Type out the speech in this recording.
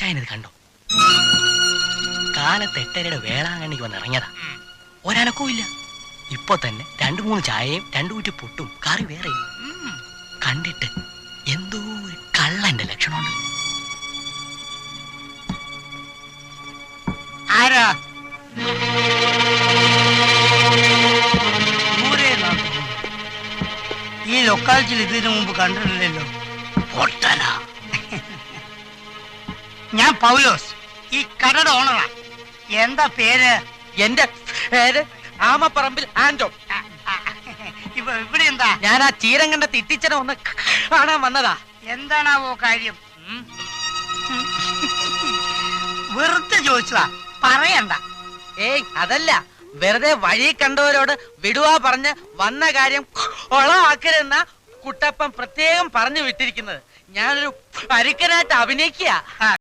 അച്ചായനത് കണ്ടോ. കാലത്ത് എട്ടരയുടെ വേളാങ്കണ്ണിക്ക് വന്ന് ഇറങ്ങിയതാ. ഒരനക്കവും ഇല്ല. ഇപ്പൊ തന്നെ രണ്ടു മൂന്ന് ചായയും രണ്ടു കുറ്റി പൊട്ടും കറി വേറെ കണ്ടിട്ട് എന്തോ ഒരു കള്ളന്റെ ലക്ഷണമുണ്ട്. ആരാ? ഈ ലൊക്കാലിറ്റിയിൽ ഇതിനു മുമ്പ് കണ്ടിട്ടില്ലല്ലോ. പൊട്ടനാ. ഞാൻ പൗലോസ് ഈ കടയുടെ ഓണറാ. എന്താ പേര്? എന്റെ പേര് ആമപ്പറമ്പിൽ ആന്റോ. ആ, ആ, ഇവ ഇവിടെ എന്താ? ഞാൻ ആ ചീരങ്കണ്ട തിട്ടിച്ചനെ ഒന്ന് കാണാൻ വന്നതാ. എന്താണാവോ കാര്യം? വെറുതെ ചോദിച്ചതാ. പറയണ്ട. ഏയ് അതല്ല. വെറുതെ വഴി കണ്ടവരോട് വിടുവാ പറഞ്ഞ് വന്ന കാര്യം ഒളമാക്കരുന്ന കുട്ടപ്പൻ പ്രത്യേകം പറഞ്ഞു വിട്ടിരിക്കുന്നത്. ഞാനൊരു പരുക്കനായിട്ട് അഭിനയിക്കുക.